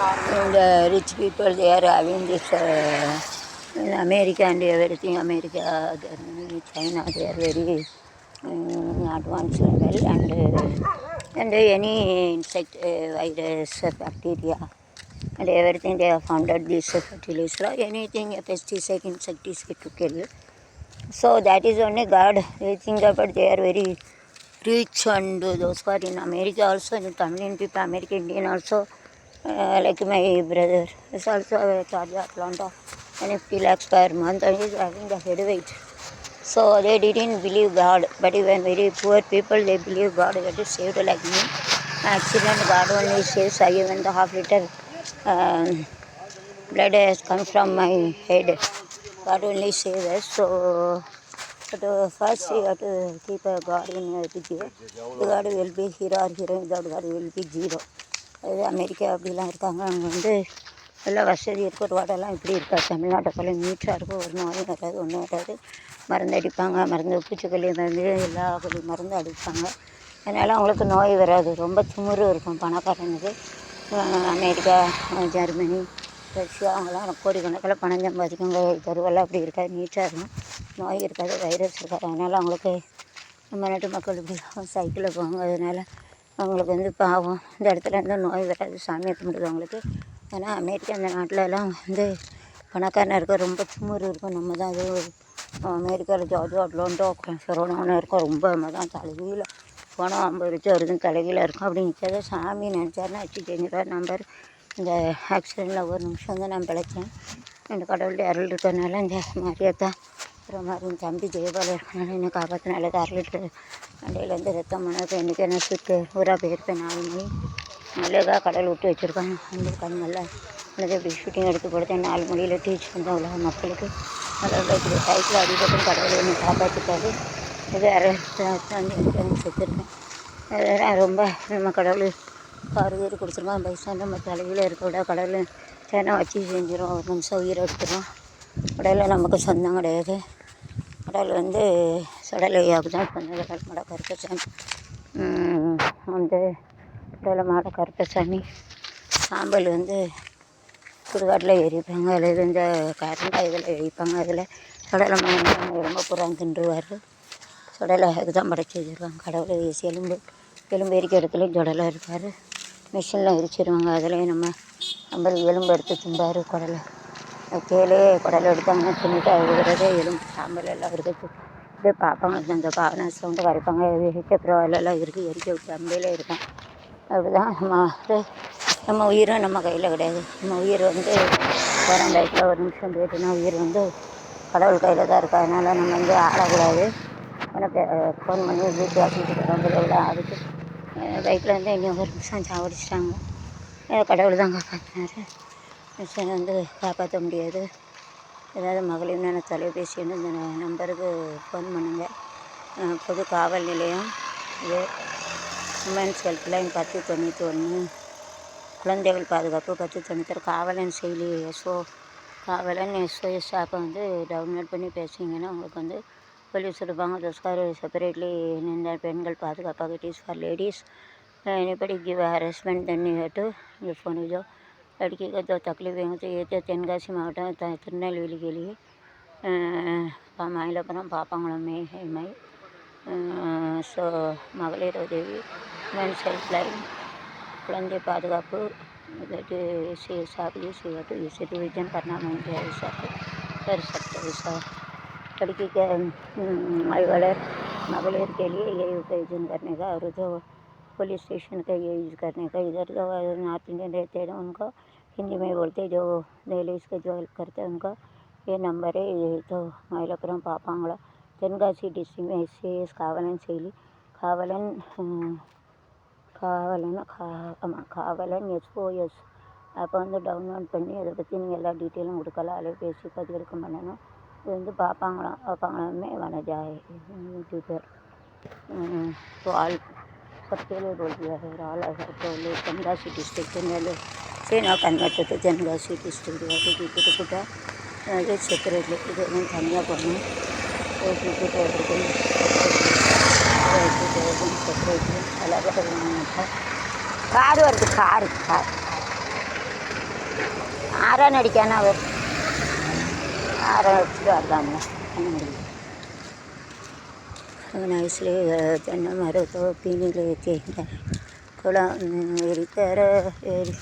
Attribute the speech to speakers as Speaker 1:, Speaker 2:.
Speaker 1: the rich people they are having this uh, in America and everything. America, China, they are very um, advanced level and uh, and any insect, uh, virus, uh, bacteria, and everything they have founded this uh, fertilizer. Anything a pesticide, insecticide to kill. So that is only God. They think about they are very rich and those who are in America also, in Tamilian people, American Indian also, uh, like my brother is also a charge of Atlanta and 50 lakhs per month and he is having head weight. So they didn't believe God, but even very poor people they believe God that is saved like me. Accident God only saves. I even the half liter um, blood has come from my head. God only saves us. So but uh, first you have to keep a God in your picture. God will be hero or heroine without God will be zero. அது America அப்படிலாம் இருக்காங்க. அங்கே வந்து எல்லா வசதி இருக்குது ரோடெல்லாம் இப்படி இருக்காது. தமிழ்நாட்டை போல நீட்டாக இருக்கும். ஒரு நோயும் வராது ஒன்றும் வராது. மருந்து அடிப்பாங்க. மருந்து பூச்சிக்கொல்லி மருந்து எல்லா கொல்லி மருந்து அடிப்பாங்க. அதனால் அவங்களுக்கு நோய் வராது. ரொம்ப திமிரு இருக்கும் பணக்காரனுக்கு அமெரிக்கா ஜெர்மனி ரஷ்யா அவங்களாம் கோடிக்கணக்கில் பணம் சம்பாதிக்குங்க தெருவெல்லாம் அப்படி இருக்காது. நீட்டாக இருக்கும். நோய் இருக்காது. வைரஸ் இருக்காது. அதனால் அவங்களுக்கு நம்ம நாட்டு மக்கள் இப்படி சைக்கிளில் போவாங்க. அதனால் அவங்களுக்கு வந்து பாவம். இந்த இடத்துல இருந்து நோய் வராது. சாமியை கும்பிடுறவங்களுக்கு ஏன்னா அமெரிக்கா அந்த நாட்டிலலாம் வந்து பணக்காரனாக இருக்க ரொம்ப திமிரு இருக்கும். நம்ம தான் ஏதோ அமெரிக்காவில் ஜார்ஜா அட்லாண்டோ சொரோனோன்னு இருக்கும் ரொம்ப நம்ம தான் தலைகீழ. போனால் ஐம்பது லட்சம் வருதுன்னு தலைகீழ இருக்கும். அப்படின்னு நிற்காத சாமி நினச்சாருன்னா வச்சு செஞ்சிருவார் நம்பர் இந்த ஆக்சிடெண்ட்டில் ஒரு நிமிஷம் தான் நான் பிழைச்சேன். இந்த கடவுளுடைய அருள் இருக்கிறதுனால இந்த மாரியாத்தா அப்புறம் மாதிரி என் தம்பி ஜெயபாலா இருக்கனால என்னை காப்பாற்றினால அருள் மண்டையிலேருந்து ரத்தம் பண்ணது இன்றைக்கி என்ன சுட்டு? ஊராக போயிருப்பேன் நாலு மணி. அழகாக கடல் விட்டு வச்சுருக்காங்க அந்த கண்ணில் அல்லது இப்படி ஷூட்டிங் எடுத்து கொடுத்தேன் நாலு மணியில் டீச் பண்ண உலக மக்களுக்கு. அதில் இப்படி சைக்கிள் அடிபட்டு கடவுள் என்னை காப்பாற்றிட்டாரு இது அரை வந்து செத்துருக்கேன் ரொம்ப நம்ம கடவுள் ஆறு பேர் கொடுத்துருக்கோம் பைசா நம்ம தலையில் இருக்க விட கடவுள் சேனை வச்சு செஞ்சிடும் ஒரு நிமிஷம் உயிரை எடுத்துரும். கடவுள் நமக்கு சொந்தம் கிடையாது. கடவுள் வந்து சடலையாக தான் கொஞ்சம் கடவுள் மாட கருப்பசாமி. உம், வந்து கடவுளை மாட கருப்பசாமி. சாம்பல் வந்து சுடுகாட்டில் எரிப்பாங்க. அதில் இந்த கரண்ட் இதில் எரிப்பாங்க. அதில் சடலை மகன் ரொம்ப புறம் தின்றுவார். சுடலை அதுக்கு தான் படைச்சி வச்சுருக்காங்க கடவுளை ஏசி எலும்பு எலும்பு எரிக்க இடத்துலையும் சுடலை இருப்பார். மிஷினில் எரிச்சிருவாங்க. அதுலேயும் நம்ம நம்ம எலும்பு எடுத்து திம்பார் குடலை. கீழே குடலை எடுத்தாங்கன்னா தின்னுட்டு அது விடுறதே எலும்பு சாம்பல் எல்லாம் இருக்குது அப்படியே பார்ப்பாங்க அந்த பாவனை சவுண்டு வரைப்பாங்க. எல்லாம் இருக்குது எரிக்க விட்டு அம்பையில் இருக்கும் அப்படிதான் நம்ம வந்து நம்ம உயிரும் நம்ம கையில் கிடையாது. நம்ம உயிர் வந்து போகிற பைக்கில் ஒரு நிமிஷம் போயிட்டுனா உயிர் வந்து கடவுள் கையில் தான் இருக்குது அதனால் நம்ம வந்து ஆடக்கூடாது உனக்கு ஃபோன் பண்ணி வீட்டு ஆக்கிட்டு வந்து அதுக்கு பைக்கில் வந்து இன்னும் ஒரு நிமிஷம் சாவடிச்சிட்டாங்க. கடவுள் தான் காப்பாற்றினாரு மிஷினை வந்து காப்பாற்ற முடியாது. ஏதாவது மகளிர் நல தொலைபேசி இந்த நம்பருக்கு ஃபோன் பண்ணுங்கள் பொது காவல் நிலையம் இது உமன்ஸ் ஹெல்ப்லைன் பத்து தொண்ணூற்றி ஒன்று குழந்தைகள் பாதுகாப்பு பத்து தொண்ணூற்றி காவலன் செயலி எஸ்ஓ காவலன் எஸ்ஓ ஆப்பை வந்து டவுன்லோட் பண்ணி பேசிங்கன்னா உங்களுக்கு வந்து போலீஸ் இருப்பாங்க. தஸ்கார் செப்பரேட்லி இந்த பெண்கள் பாதுகாப்பாக it is for ladies anybody give harassment தண்ணி கேட்டு இந்த ஃபோன் இதோ लड़की का जो तकलीफ़ होती है ತೆನ್ಗ ಸಿಮಾವಟ ತಿರುநೆಲ್ವೇಲಿಗೆಲಿ మాయలో పరం పాపంగుళమే హేమై ஸோ மகளிர் உதவி மென்ஸ் ஹெல்ப் லைன் குழந்தை பாதுகாப்பு சாப்பிடு செய்யட்டு इसे डिवीज़न करना मुझे ऐसा कर सकते ऐसा। लड़की के अलवर मगलेर के लिए ये आयोजन करने का, और जो पुलिस स्टेशन का ये यूज़ करने का, इधर जो नॉर्थ इंडियन रहते हैं उनको। हिंदी में बोलते हैं जो लेडीज़ को जो हेल्प करते हैं उनका ये नंबर है ये तो மயிலப்புறம் பாப்பாங்களா தென்காசி டிஸ்ட்ரிக்ட் எஸ்சிஎஸ் காவலன் செயலி காவலன் உம், காவலன் கா ஆமாம் காவலன் எஸ்ஓஎஸ் அப்போ வந்து டவுன்லோட் பண்ணி அதை பற்றி நீங்கள் எல்லா டீட்டெயிலும் கொடுக்கலாம் அலைபேசி பதிவிறக்கம் பண்ணணும் இது வந்து பார்ப்பாங்களாம் பார்ப்பாங்களாமே வனஜா யூடியூபர் तो ऑल सबके लिए बोल दिया है ऑल ಸರಿ ನಾವು ಕನ್ವರ್ಟ್ ಜನಗಾಸಿ ಡಿಸ್ಟ್ರಿಕ್ಟ್ಗಾಗಿ ಕಿಟ್ಟು ಪುಟ್ಟ ಹಾಗೆ ಸೆಕ್ರೆಟ್ಲಿ ಇದು ನಾನು ಕನ್ಯಾಪುರಮ ಹೋಗ್ಬಿಟ್ಟು ಹೋಗ್ಬಿಟ್ಟು ಸೆಕ್ರೆಟ್ಲಿ ಎಲ್ಲ കാറ് വരുത് കാറ് കാർ ആരാണ് അടിക്കാനാ അവർ ആരാ വെച്ചിട്ട് വരതാണ് അങ്ങനെ ഐസിൽ തന്നെ മരത്തോ പിന്നിൽ എത്തിയിട്ട് കുളം എരിത്തര എരി